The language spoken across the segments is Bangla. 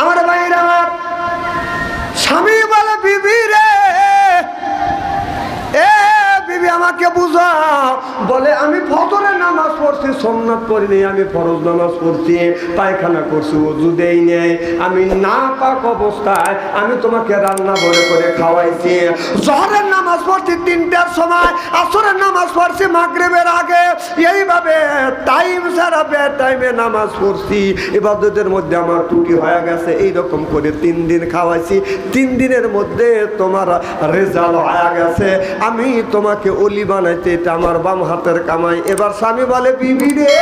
আমার ভাইরা স্বামী বলে বিবি রে এ বিবি আমাকে বুঝাও। বলে, আমি ফজরের নামাজ পড়ছি, সোমনাথ পড়িনি আমি ফরজ নামাজ পড়ছি, পায়খানা করছি ওজু দেই নেই। আমি না পাক অবস্থায়, আমি তোমাকে রান্না বলে করে খাওয়াইছি। জহরের নামাজ পড়ছি তিনটার সময়, আসরের নামাজ পড়ছি মাগরেবের আগে। এইভাবে টাইম সারা বে টাইমে নামাজ পড়ছি। এবাদতের মধ্যে আমার ত্রুটি হয়ে গেছে, এইরকম করে তিন দিন খাওয়াইছি। তিন দিনের মধ্যে তোমার রেজাল্ট হয়ে গেছে। আমি তোমাকে অলি বানাইতে এটা আমার বাম হাতের কামাই। এবার স্বামী বলে বিবি রে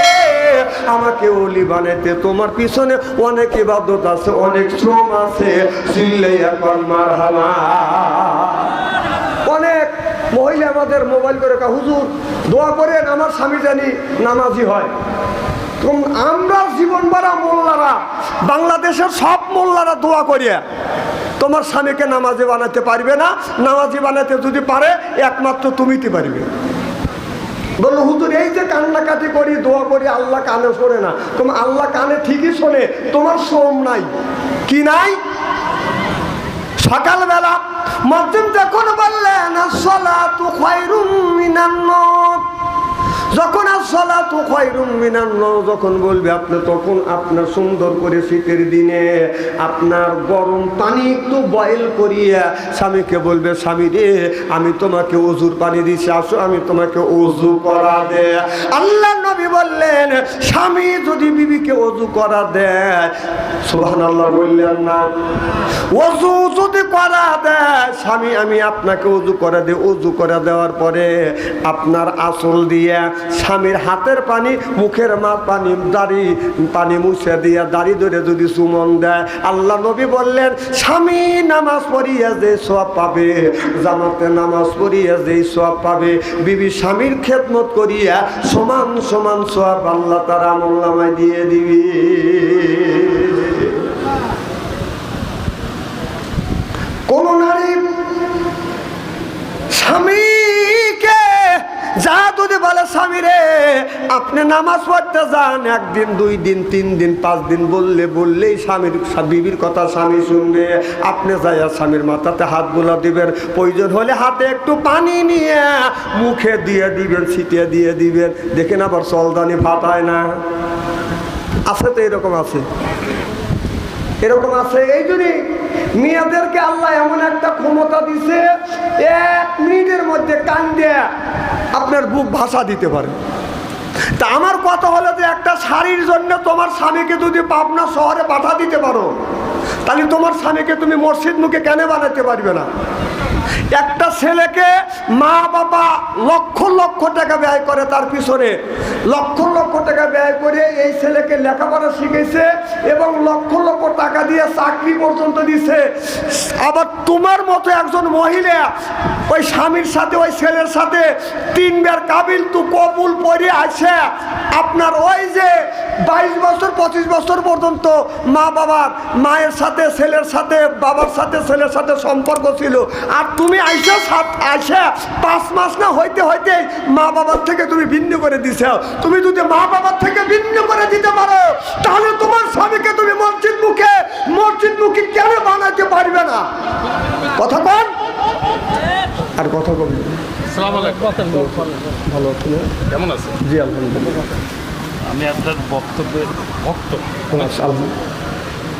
আমাকে অলি বানাইতে তোমার পিছনে অনেক ইবাদত আছে অনেক শ্রম আছে। চিল্লে এখন মার অনেক মহিলা আমাদের মোবাইল করে কা, হুজুর দোয়া করেন আমার স্বামী জানি নামাজি হয়। আমরা জীবন বাড়া মোল্লারা বাংলাদেশের সব মোল্লারা দোয়া করিয়া তোমার স্বামীকে নামাজি বানাতে পারবে না। নামাজি বানাতে যদি পারে, একমাত্র তুমিতে পারবে। বলল, হুজুর, এই যে কান্নাকাটি করি, দোয়া করি, আল্লাহ কানে শোনে না। তোমার আল্লাহ কানে ঠিকই শোনে, তোমার শ্রম নাই। কি নাই? সকালবেলা মধ্যম যখন বললেন আসসালাতু খায়রুম মিনান নওম যখন মিনান নওম যখন বলবে, আপনি তখন আপনার সুন্দর করে শীতের দিনে আপনার গরম পানি একটু বয়েল করিয়া স্বামীকে বলবে, স্বামী রে, আমি তোমাকে অজুর পানি দিছি, আসো, আমি তোমাকে অজু করা দে। আল্লাহ নবী বললেন, স্বামী যদি বিবিকে অজু করা দেয়, সুবহানাল্লাহ বললেন না। অজু যদি করা দেয়, স্বামী, আমি আপনাকে উজু করে দিই। উজু করে দেওয়ার পরে আপনার আসল দিয়ে স্বামীর হাতের পানি, মুখের মা পানি, দাড়ি, পানি মুছে দিয়ে দাড়ি ধরে যদি সুমন দেয়, আল্লাহ নবী বললেন, স্বামী, নামাজ পড়িয়ে যে সব পাবে, জামাতে নামাজ পড়িয়ে যে সব পাবে, বিবি স্বামীর খেদমত করিয়া সমান সমান সব আল্লাহ তার আমল নামায় দিয়ে দিবি। কোন নারী স্বামীকে যা যদি বলে, স্বামী রে, আপনি নামাজ পড়তে যান, একদিন, দুই দিন, তিন দিন, পাঁচ দিন, বললে, বললেই স্বামীর বিবির কথা স্বামী শুনবে। আপনি যাইয়া স্বামীর মাথাতে হাত বোলা দিবেন। প্রয়োজন হলে হাতে একটু পানি নিয়ে মুখে দিয়ে দিবেন, ছিটিয়ে দিয়ে দিবেন। দেখেন আবার চলদানি ফাটায় না। আছে তো এরকম আছে? এরকম আছে? এই জন্যই মেয়েদেরকে আল্লাহ এমন একটা ক্ষমতা দিছে, এক মিনিটের মধ্যে কান আপনার বুক ভাষা দিতে পারে। তা আমার কথা হলো যে একটা শাড়ির জন্য তোমার স্বামীকে যদি পাবনা শহরে পাঠা দিতে পারো, তাহলে তোমার স্বামীকে তুমি মসজিদ মুখে কেন বানাতে পারবে না? একটা ছেলেকে মা বাবা লক্ষ লক্ষ টাকা ব্যয় করে তার পিছনে। লক্ষ লক্ষ টাকা ব্যয় করে এই ছেলেকে লেখাপড়া শিখেছে এবং লক্ষ লক্ষ টাকা দিয়ে চাকরি পর্যন্ত দিছে। আবার তোমার মতো একজন মহিলা ওই স্বামীর সাথে, ওই ছেলের সাথে তিনবার কাবিল তু কবুল পরে আছে। আপনার ওই যে বাইশ বছর, পঁচিশ বছর পর্যন্ত মা বাবার, মায়ের সাথে, ছেলের সাথে, বাবার সাথে, ছেলের সাথে সম্পর্ক ছিল। আর তুমি আইসা সাত আইসা পাঁচ মাস না হইতে হইতে মা বাবার থেকে তুমি ভিন্ন করে দিছ। তুমি যদি মা বাবার থেকে ভিন্ন করে দিতে পারো তাহলে তোমার স্বামীকে তুমি মসজিদ মুখে মসজিদ মুখে কেন বানাতে পারবে না? কথা কন। আর কথা কন। আসসালামু আলাইকুম। ভালো আছেন? কেমন আছেন? জি আলহামদুলিল্লাহ। আমি আপনার বক্তব্যের ভক্ত।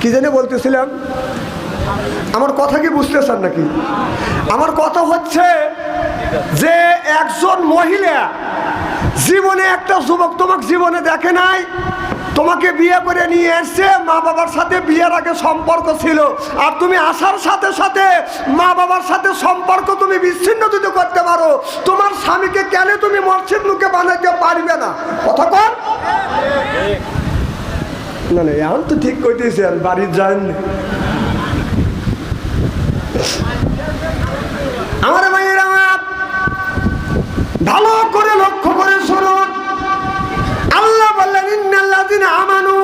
কি জানি বলতেছিলাম। আমার কথা কি বুঝতেছেন নাকি? আমার কথা হচ্ছে যে একজন মহিলা জীবনে একটা যুবক তোমাকে জীবনে দেখে নাই, তোমাকে বিয়ে করে নিয়ে এসছে মা বাবার সাথে বিয়ের আগে সম্পর্ক ছিল। আর তুমি আসার সাথে সাথে মা বাবার সাথে সম্পর্ক তুমি বিচ্ছিন্ন যদি করতে পারো, তোমার স্বামীকে কেন তুমি মসজিদ মুখে বানাইতে পারবে না? কথা কর না না এখন তো ঠিক কইতেছেন বাড়ির যান আমার ভাইয়ের আমার ভালো করে লক্ষ্য করে শুনুন। আল্লাহ বললেন ইন্নাল্লাযিনা আমানু মানে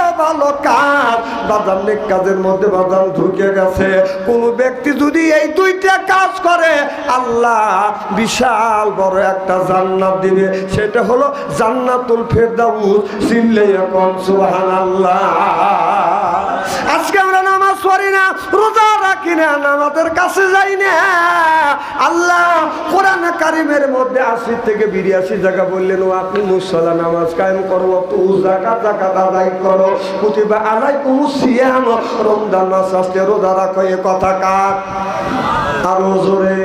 ভালো কাজ। নেক কাজের মধ্যে ঢুকে গেছে। ব্যক্তি যদি এই দুইটা কাজ করে, আল্লাহ বিশাল বড় একটা জান্নাত দিবে। সেটা হলো জান্নাতুল ফেরদাউস। এখন সুবহানাল্লাহ। আজকে আমরা নামাজ পড়ি না, রোজা রাখি আমাদের কাছে যাই না। আল্লাহ কোরআন কারিমের মধ্যে আশি থেকে বিরিয়াশি জায়গা বললেন, ও আপনি মুসলা নামাজ কায়েম করো তু জাকা জাকা আদায় করো। কুতিবা আলাই কুমু সিয়াম, রমজান মাস আসতে রোজা রাখো, এ কথা কাক আরও জোরে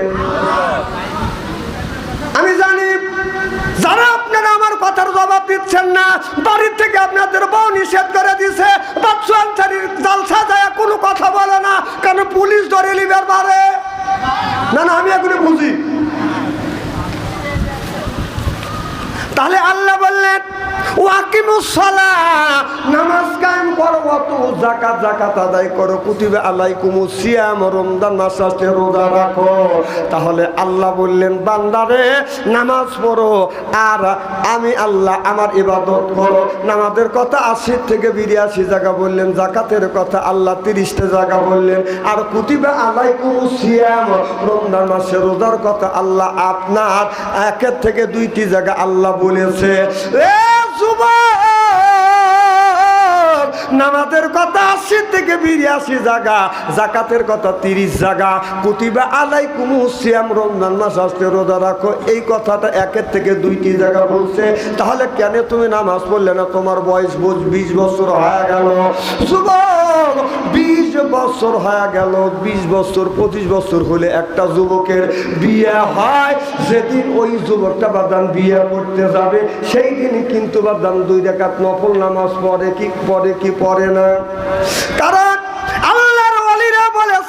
আমি জানি যারা আপনারা আমার কথার জবাব দিচ্ছেন না। বাড়ির থেকে আপনাদের বউ নিষেধ করে দিছে। জালসা যায় কোনো কথা বলে না কেন পুলিশ ধরে লিবার পারে না না, আমি এগুলি বুঝি। তাহলে আল্লাহ বললেন নামাজের কথা আশি থেকে বিরিয়াশি জায়গা বললেন জাকাতের কথা আল্লাহ তিরিশটা জায়গা বললেন। আর কুতিবে আলাইকুমুস সিয়াম রমজান মাসে রোজার কথা আল্লাহ আপনার একের থেকে দুইটি জায়গা আল্লাহ বলেছে। নামাজের কথা আশি থেকে বিরিয়াশি জায়গা, জাকাতের কথা তিরিশ জায়গা। কুতিবা আলাই কুমু শ্যাম রমজান মাস আসতে রোজা রাখো। এই কথাটা একের থেকে দুইটি জায়গা বলছে। তাহলে কেন তুমি নামাজ পড়লে না? তোমার বয়স বুঝ বিশ বছর হয়ে গেল। যুবক বছর হয়ে গেল, বিশ বছর, পঁচিশ বছর হলে একটা যুবকের বিয়ে হয়। যেদিন ওই যুবকটা বাদান বিয়ে করতে যাবে, সেই দিনই কিন্তু বাদান দুই রেখাত নফল নামাজ পড়ে কি পড়ে কি পড়ে না। কারণ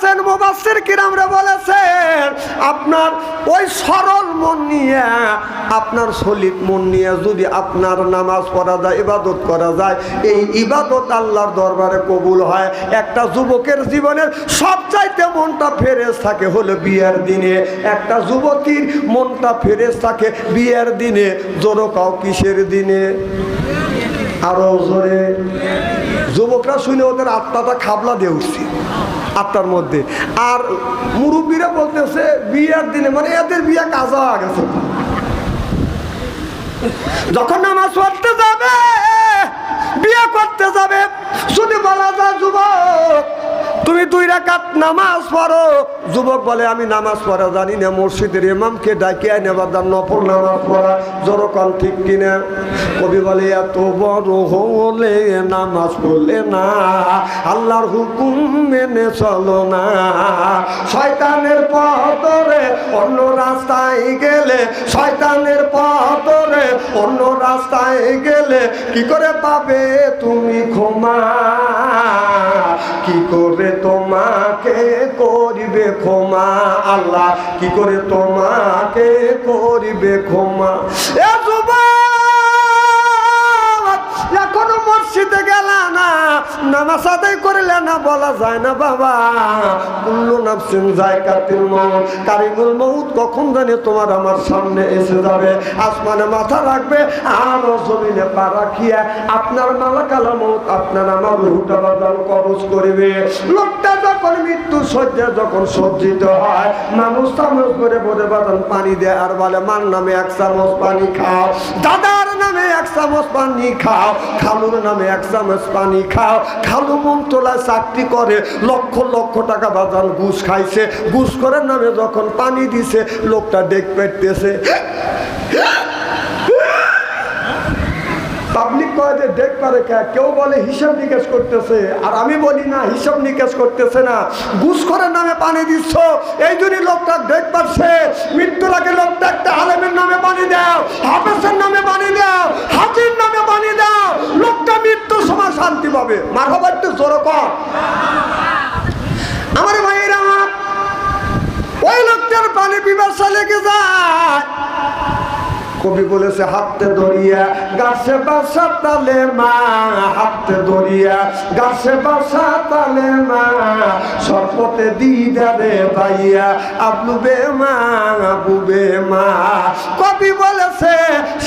বলেছেন মুবাসসির কিরামরা বলেছেন, আপনার ওই সরল মন নিয়ে, আপনার সলিড মন নিয়ে যদি আপনার নামাজ পড়া যায়, ইবাদত করা যায়, এই ইবাদত আল্লাহর দরবারে কবুল হয়। একটা যুবকের জীবনের সবচাইতে মনটা ফেরেস থাকে হলো বিয়ের দিনে। একটা যুবতীর মনটা ফেরেস থাকে বিয়ের দিনে। জোরো কাও কিসের দিনে? আরও জোরে। যুবকরা শুনে ওদের আত্মাটা খাবলা দিয়ে উঠছে। আত্মার মধ্যে। আর মুরব্বীরা বলতেছে, বিয়ের দিনে মানে এদের বিয়ে কাজা গেছে। যখন নামাজ পড়তে যাবে, বিয়ে করতে যাবে শুধু বলা যায়, যুবক তুমি দুই রাকাত নামাজ পড়ো। যুবক বলে, আমি নামাজ পড়া জানি না। মসজিদের ইমামকে ডাকিয়ে নেবার দান নফল নামাজ পড়া। জোরকম ঠিক কিনা? কবি বলে, এত বড় হলে নামাজ পড়লে না। আল্লাহর হুকুম মেনে চলো না। শয়তানের পথরে অন্য রাস্তায় গেলে, শয়তানের পথরে অন্য রাস্তায় গেলে কি করে পাবে তুমি ক্ষমা? কি করে তোমাকে করিবে ক্ষমা আল্লাহ কি করে তোমাকে করিবে ক্ষমা? নামাজ আদায় করলে না বলা যায় না বাবা। নাফসিন কারিমুল মউত কখন তোমার আমার সামনে এসে যাবে। আসমানে মাথা রাখবে, আর জমিনে পা রাখিয়া আপনার মালাকালা মউত আপনার আমার লোকটা যখন মৃত্যু সজ্জা যখন সজ্জিত হয়, মানুষ চামচ করে বলে বাদান পানি দেয় আর বলে, মার নামে এক চামচ পানি খাও। দাদার নামে এক চামচ পানি খাও, খালুর নামে এক চামচ পানি খাও। খালু তোলায় চাকরি করে, লক্ষ লক্ষ টাকা বাজার ঘুষ খাইছে। ঘুষ করার নামে যখন পানি দিছে, লোকটা ডেক পেটতেছে। কয় যে কে, কেউ বলে হিসাব নিকাশ করতেছে, আর আমি বলি না, হিসাব নিকাশ করতেছে না। ঘুষখোরের নামে পানি দিচ্ছ, এই জন্যই লোকটা দেখ পাচ্ছে। মৃত্যুর আগে লোকটা একটা আলেমের নামে পানি দাও হাফেসের নামে পানি দাও হাজির নামে পানি দাও। লোকটা মৃত্যুর সময় শান্তি পাবে। মার হবার একটু জোর আমার ভাইয়েরা, ওই লোকটার পানি পিপাসা লেগে যায়। কবি বলেছে, হাতে ধরিয়া গাছে বাসা তালে মা, হাতে ধরিয়া গাছে বাসা তালে মা সরপতে দিদারে ভাইয়া আবলু বে মা আবু বে মা কবি বলেছে,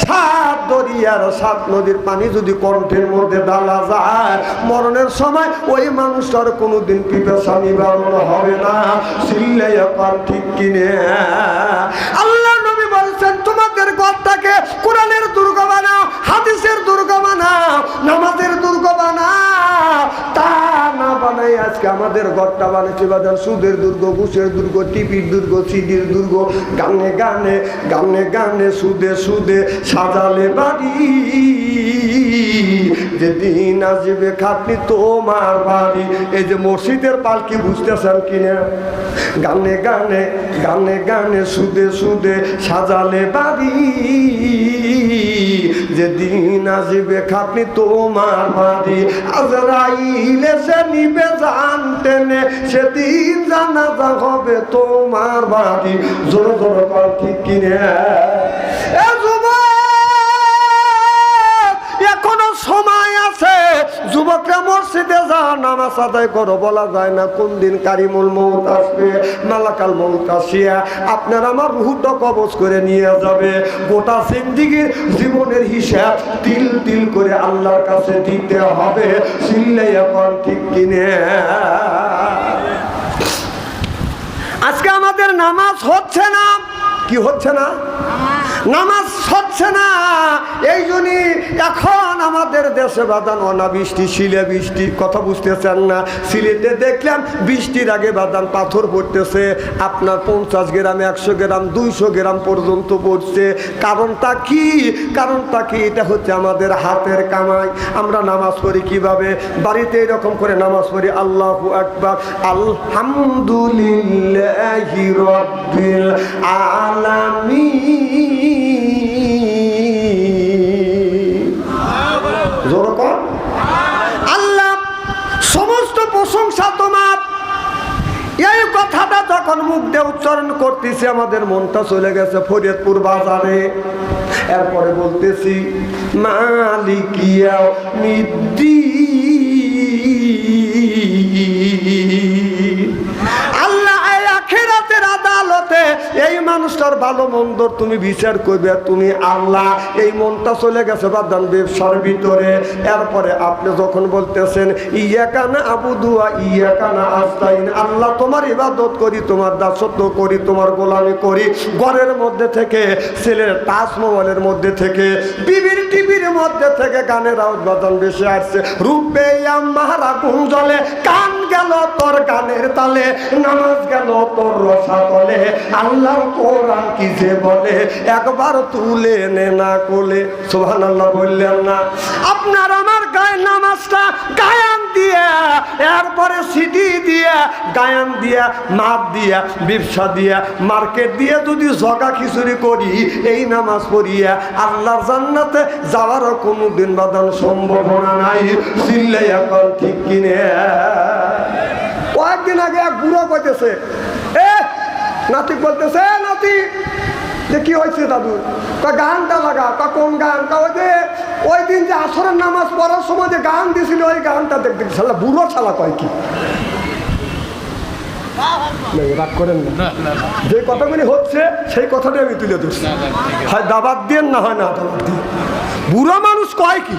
সাত দরিয়ার সাত নদীর পানি যদি কণ্ঠের মধ্যে ডালা যায়, মরণের সময় ওই মানুষটার কোনোদিন পিপাসা নিবারণ হবে না। সিল্লে এখন ঠিক কিনে। আল্লাহ নবী বলছেন তোমাদের ঘরটাকে কোরআনের দুর্গ বানাও হাদিসের দুর্গ বানাও নামাজের দুর্গ বানাই আজকে আমাদের ঘরটা বানিয়েছে বাজার। সুদের দুর্গ, ঘুষের দুর্গ টিপির দুর্গ, সিডির দুর্গ। গানে গানে গানে গানে, সুদে সুদে সাজালে বাড়ি। যেদিন আসবে খাটনি তোমার বাড়ি। এই যে মসজিদের পালকি বুঝতেছেন কিনা? গানে গানে গানে গানে, সুদে সুদে সাজালে বাড়ি। যেদিন আসবে খাটনি তোমার বাড়ি। আজরাইল এসে নিবে জানতেনে সেদিন জানাজা হবে তোমার বাড়ি। জোর জোর ঠিক কিনে। যুবকরা মসজিদে যা নামাজ আদায় করো, বলা যায় না কোন দিন কারিমুল মৌত আসবে, মালাকাল মৌত আসিয়া আপনার আমার রুহুটা কবজ করে নিয়ে যাবে। গোটা জিন্দিগির জীবনের হিসাব তিল তিল করে আল্লাহর কাছে দিতে হবে সিল্লে এখন ঠিক কিনে। আজকে আমাদের নামাজ হচ্ছে না, কি হচ্ছে না? নামাজ হচ্ছে না। এই জন্যই এখন আমাদের দেশে বাদান অনাবৃষ্টি শিলে বৃষ্টি, কথা বুঝতেছেন না। সিলেটে দেখলাম বৃষ্টির আগে বাদান পাথর পড়তেছে। আপনার পঞ্চাশ গ্রাম, একশো গ্রাম, দুইশো গ্রাম পর্যন্ত পড়ছে। কারণটা কি? কারণটা কি? এটা হচ্ছে আমাদের হাতের কামাই। আমরা নামাজ পড়ি কীভাবে? বাড়িতে এরকম করে নামাজ পড়ি, আল্লাহ একবার আলহামদুলিল্লাহ আলামিন। প্রশংসা তোমার। এই কথাটা যখন মুখ দিয়ে উচ্চারণ করতেছি, আমাদের মনটা চলে গেছে ফরিদপুর বাজারে। এরপরে বলতেছি, মালিকিয়া নিদ্দি মানুষটার ভালো মন্দ তুমি বিচার করবে, তুমি আল্লাহ, এই মনটা চলে গেছে বাদান ব্যবসার ভিতরে। এরপরে আপনি যখন বলতেছেন ইয়া কানা আবু দুয়া ইয়া কানা আস্তাইন আল্লাহ তোমার ইবাদত করি, তোমার দাসত্ব করি, তোমার গোলামি করি। ঘরের মধ্যে থেকে, ছেলের টাচ মোবাইলের মধ্যে থেকে, বিবির টিভির মধ্যে থেকে গানের আওয়াজ বাদান বেশি আসছে। রূপে মাহারা কুঞ্জলে কান গেল তোর গানের তালে, নামাজ গেল তোর রসা তলে আল্লাহর কোরআন কি যে বলে? একবার তুলে নে না কোলে। বললেন না। আপনার আমার গায়ে নামাজটা গায়ান দিয়া এরপরে দিয়া গায়ান দিয়া মাপ দিয়া ব্যবসা দিয়া মার্কেট যদি জগা খিচুড়ি করি এই নামাজ পড়িয়া আল্লাহর জান্নাতে যাওয়ারও কোনো দিন বাদান সম্ভাবনা নাই। চিল্লাই এখন ঠিক কিনে। কয়েকদিন আগে এক বুড়ো কইতেছে এ নাতি বলতেছে "এ, নাতি যে কি হয়েছে দাদু? কয় গানটা লাগা তা কোন গান? তা ওই যে ওই দিন যে আসরের নামাজ পড়ার সময় যে গান দিয়েছিল ওই গানটা দেখতে শালা বুড়ো শালা কয় কি? রাগ করেন না। যে কথাগুলি হচ্ছে সেই কথাটাই আমি তুলে ধরছি। হয় দাবাত দিয়ে না হয় না দাবাত দিয়ে বুড়ো মানুষ কয় কি?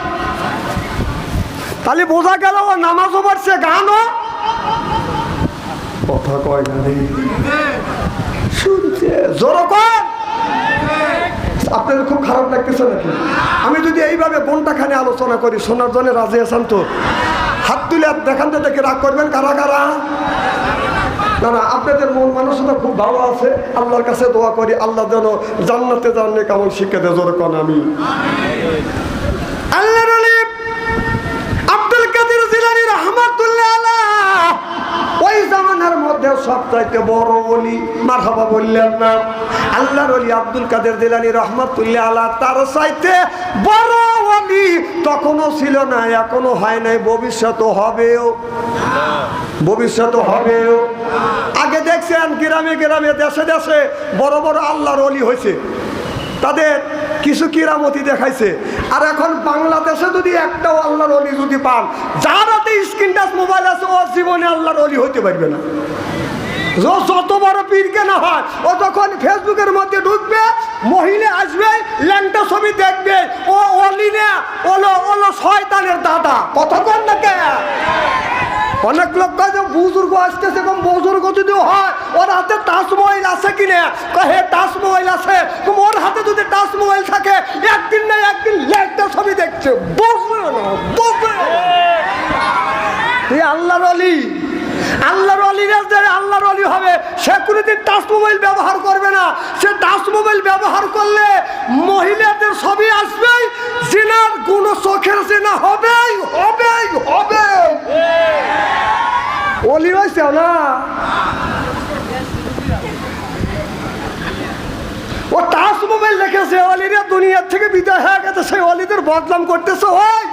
তাহলে বোঝা গেল ও নামাজও পড়ছে গানও। কথা কয় না আপনাদের খুব খারাপ লাগতেছে নাকি? আমি যদি এইভাবে খানে আলোচনা করি শোনার জন্য রাজি আছেন তো? হাত তুলে দেখান তো দেখে রাগ করবেন কারা কারা? না না, আপনাদের মন মানসিকতা খুব ভালো আছে। আল্লাহর কাছে দোয়া করি, আল্লাহ যেন জান্নাতে জানলে কেমন শিক্ষা দেয় জোর কন আমি আল্লাহর ওলি আব্দুল কাদের জিলানী রহমাতুল্লাহ আলাহ ওই জামানার মধ্যে সবচাইতে বড় ওলি, মারহাবা বললেন না। আল্লাহর ওলি আব্দুল কাদের জিলানী রহমাতুল্লাহ আলাহ তার চাইতে বড় ওলি তখনও ছিল না, এখনও হয় নাই ভবিষ্যৎ হবেও। ভবিষ্যৎ হবেও। আগে দেখছেন গ্রামে গ্রামে, দেশে দেশে বড় বড় আল্লাহর অলি হয়েছে। তাদের কিছু কিরামতি দেখাইছে। আর এখন বাংলাদেশে যদি একটাও আল্লাহর অলি যদি পান, যার হাতে স্ক্রিন টাচ মোবাইল আছে ও জীবনে আল্লাহর অলি হতে পারবে না। যত বড় পীর কেন হয়, ও যখন ফেসবুকের মধ্যে ঢুকবে, মহিলা আসবে, ল্যাংটা ছবি দেখবে, ও অলি না ওলো ওলো শয়তানের দাদা। কতক্ষণ না কে? অনেক লোক কয় বুজুর্গ আসতেছে এবং বুজুর্গ যদি হয়, ওর হাতে মোবাইল আছে কিনা? হে টাচ আছে। ওর হাতে যদি মোবাইল থাকে, একদিন না একদিন ল্যাংটা ছবি দেখছে। বসবে না তুই আল্লাহর অলি আল্লাহর অলিরা যে আল্লাহর অলি হবে। সে কোনোদিন টাচ মোবাইল ব্যবহার করবে না। সে টাচ মোবাইল ব্যবহার করলে মহিলাদের ছবি আসবেই, জিনার গুণ চোখের জিনা হবেই হবেই হবে অলি হয়েছে না? ও টাচ মোবাইল দেখেছে অলিরা দুনিয়ার থেকে বিদায় হয়ে গেছে, সেই অলিদের বদনাম করতেছে হয়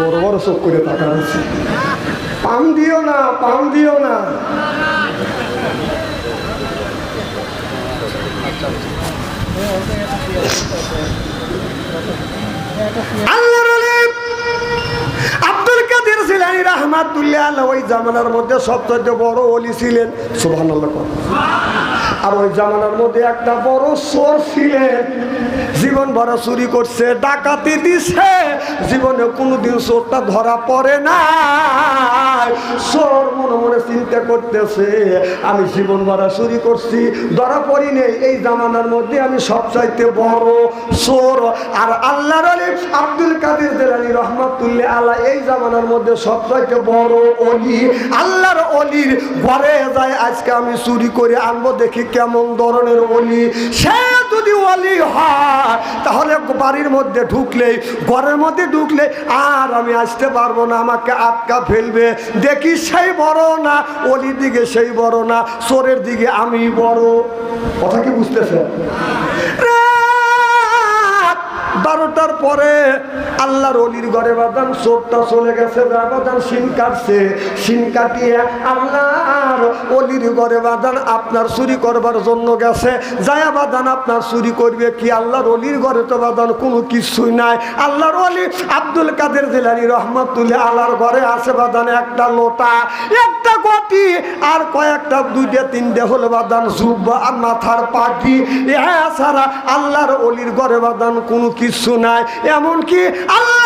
বড় বড় চোখ করে আছে। পাম দিও না, পাম দিও না। আব্দুল কাদের জিলানী রাহমাতুল্লাহ ওই জামানার মধ্যে সবচেয়ে বড় অলি ছিলেন। কর। আর ওই জামানার মধ্যে একটা বড় সোর ছিলেন জীবন ভরা চুরি করছে, ডাকাতি দিছে। জীবনে কোনোদিন চোরটা ধরা পড়ে না। চোর মনে মনে চিন্তা করতেছে, আমি জীবন ভরা চুরি করছি, ধরা পড়ি নেই। এই জামানার মধ্যে আমি সবচাইতে বড় চোর আর আল্লাহর আলী আব্দুল কাদের জেলানি রহমতুল্লাহ আল্লাহ এই জামানার মধ্যে সবচাইতে বড় অলি। আল্লাহর অলির ঘরে যায়, আজকে আমি চুরি করে আনব, দেখি কেমন ধরনের অলি। সে যদি অলি হয়, তাহলে বাড়ির মধ্যে ঢুকলেই, ঘরের মধ্যে ঢুকলে আর আমি আসতে পারব না, আমাকে আটকা ফেলবে। দেখি সেই বড় না, অলির দিকে সেই বড় না, চোরের দিকে আমি বড়। কথা কি বুঝতেছে বারোটার পরে আল্লাহর অলির ঘরে বাদান চোরটা চলে গেছে বাদান সিন কাটছে। সিন কাটিয়ে আল্লাহর অলির ঘরে বাদান আপনার চুরি করবার জন্য গেছে। যায়া বাদান আপনার চুরি করবে কি? আল্লাহর অলির ঘরে তো বাদান কোনো কিছুই নাই। আল্লাহর অলি আব্দুল কাদের জেলানি রহমতুল্লাহ আল্লাহর ঘরে আছে বাদান একটা লোটা, একটা গতি, আর কয়েকটা, দুইটা, তিনটে হলে বাদান জুব্বা, আর মাথার পাটি। ছাড়া আল্লাহর অলির ঘরে বাদান কোনো কিছু নাই। এমনকি আল্লাহর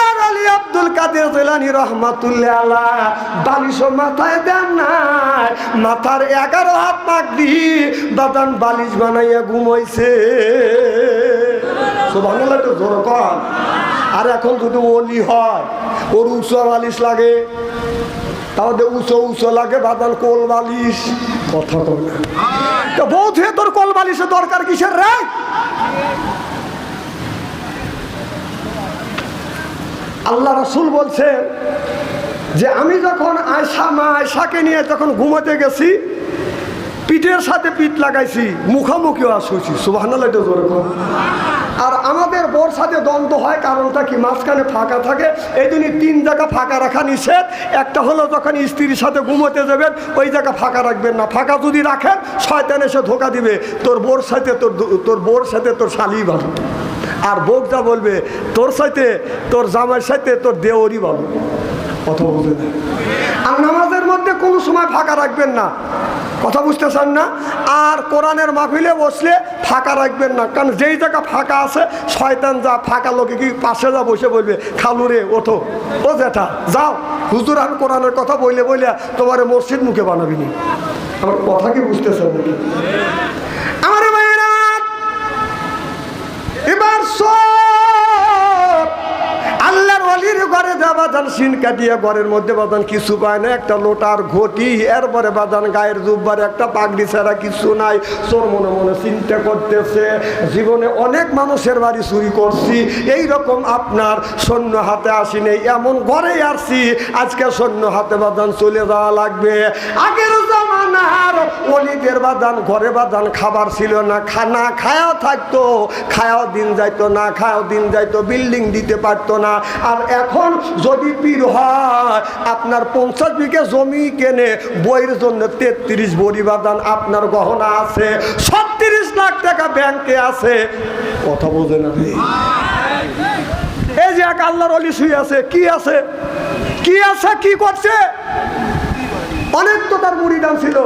আব্দুল কাদের জেলানি রহমাতুল্লাহ বালিশও মাথায় দেন নাই। মাথার এগারো হাত পাগড়ি বাদান বালিশ বানাইয়া ঘুমাইছে। বাংলা আর এখন যদি অলি হয়, ওর উঁচু বালিশ লাগে। তাহলে উঁচু উঁচু লাগে, বাদান কোল বালিশ। কথা তো না। তো তোর কোল বালিশের দরকার কিসের রে? আল্লাহ রসুল বলছেন যে আমি যখন আয়সা, মা আয়সাকে নিয়ে যখন ঘুমাতে গেছি, পিঠের সাথে পিঠ লাগাইছি, মুখামুখিও আসুছি কর। আর আমাদের বোর সাথে দ্বন্দ্ব হয়, কারণটা কি? মাঝখানে ফাঁকা থাকে, এই জন্য তিন জায়গা ফাঁকা রাখা নিষেধ। একটা হলো যখন স্ত্রীর সাথে ঘুমোতে যাবেন, ওই জায়গা ফাঁকা রাখবেন না। ফাঁকা যদি রাখেন, শয়তান এসে ধোকা দিবে। তোর বোর সাথে তোর তোর বোর সাথে তোর শালি ভালো আর যা বলবে, তোর সাথে, তোর জামাইয়ের সাথে তোর দেওরই ভালো। কথা আর নামাজের মধ্যে কোনো সময় ফাঁকা রাখবেন না। কথা বুঝতেছেন না? আর কোরআনের মাহফিলে বসলে ফাঁকা রাখবেন না। কারণ যেই জায়গা ফাঁকা আছে, শয়তান যা ফাঁকা লোকে কি পাশে যা বসে বলবে, খালু রে, ওঠো। ও জেঠা, যাও। হুজুর আর কোরআনের কথা বইলে বইলে তোমার মসজিদ মুখে বানাবি নি আমার কথা কি বুঝতেছেন নাকি আমার ভাইয়েরা এবার সব আল্লাহর ঘরে যা নাই। চোর মনে মনে চিন্তা করতেছে, জীবনে অনেক মানুষের বাড়ি চুরি করছি এই রকম আপনার সৈন্য হাতে আসি এমন ঘরেই আসছি, আজকে সৈন্য হাতে বাজান চলে যাওয়া লাগবে। আগের জামানার অলিদের বাদান ঘরে বাদান খাবার ছিল না। খানা খায়াও থাকতো, খায়াও দিন যাইতো না, খায়াও দিন যাইতো, বিল্ডিং দিতে পারতো না। আর এখন যদি পীর হয়, আপনার পঞ্চাশ বিঘে জমি কেনে, বইয়ের জন্য তেত্রিশ বড়ি বাদান আপনার গহনা আছে, ছত্রিশ লাখ টাকা ব্যাংকে আছে। কথা বোঝে না এই যে এক আল্লাহর অলি শুয়ে আছে, কি আছে? কি আছে, কি করছে? অনেক তো তার মুড়ি দাম ছিল।